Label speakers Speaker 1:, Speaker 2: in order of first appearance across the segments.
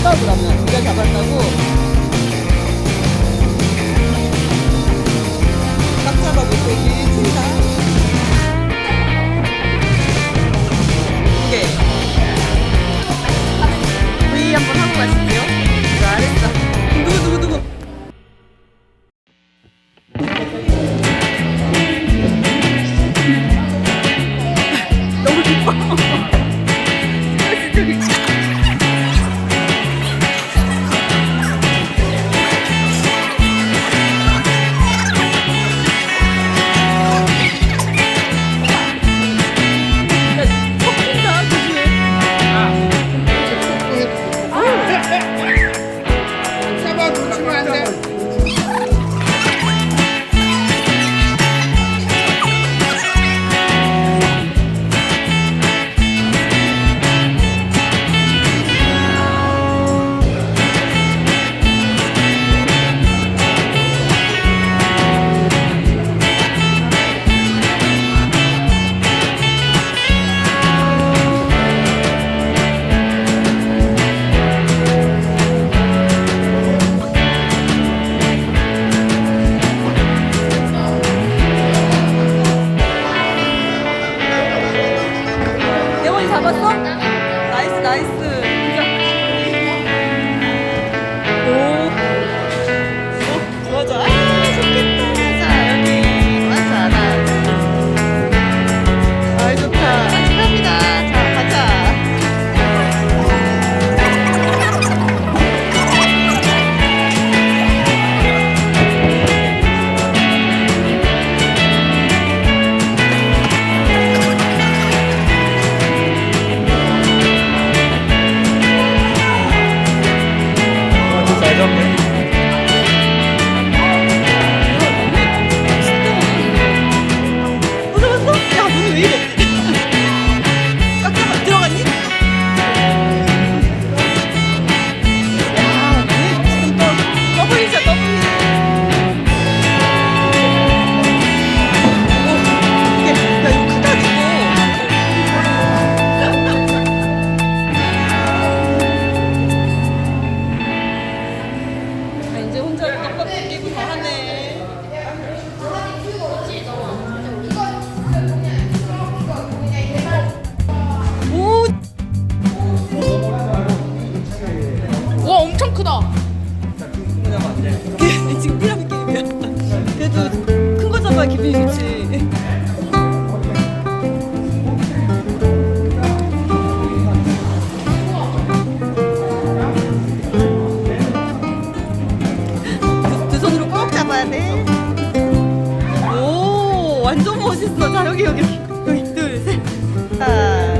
Speaker 1: 잡았다 그러면 진짜 잡았다고. 딱 잡아볼 때 길친다. 오케이. V 한번 하고 가실게요 up 그래도 큰 거 잡아야 기분이 좋지. 자, 여기, 여기. 여기, 둘, 셋. 하나.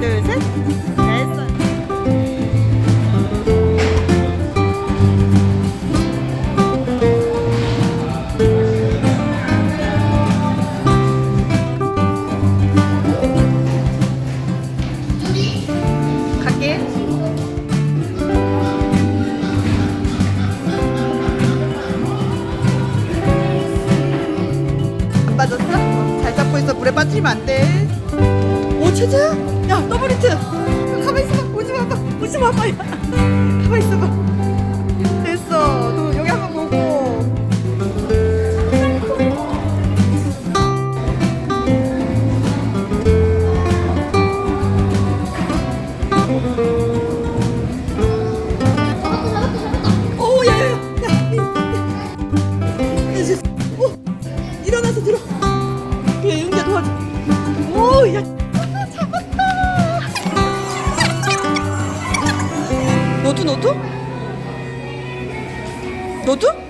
Speaker 1: 둘 셋. 됐어. 빠졌어? 잘 잡고 있어. 물에 빠지면 안 돼. Bye. Tudo?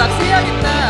Speaker 1: 낚시해야겠다.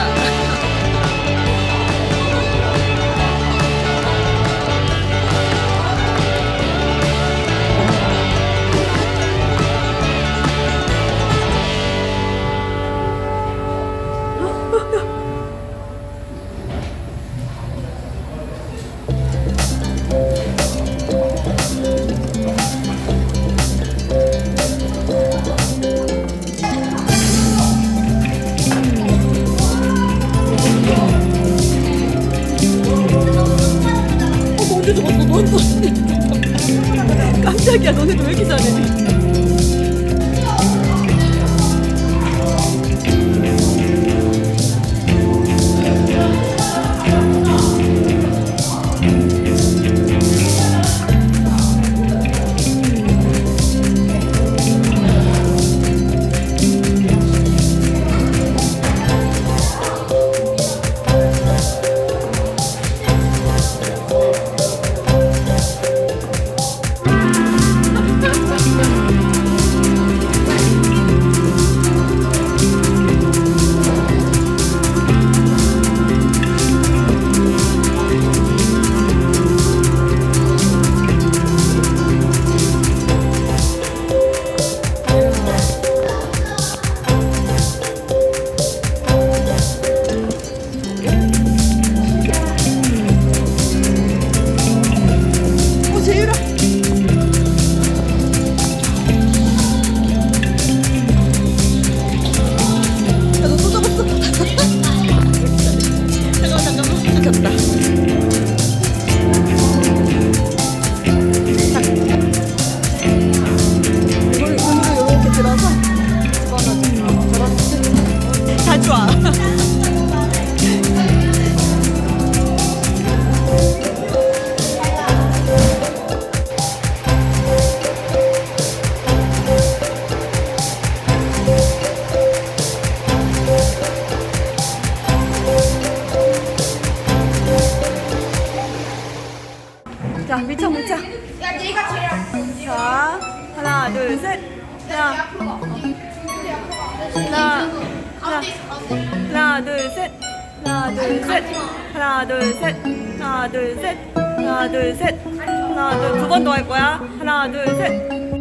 Speaker 1: 하나 둘셋. 하나. 하나. 하나 둘셋. 하나 둘셋. 하나 둘셋. 하나 둘셋. 하나 둘셋. 하나 둘 두 번 더 할 거야. 하나 둘셋.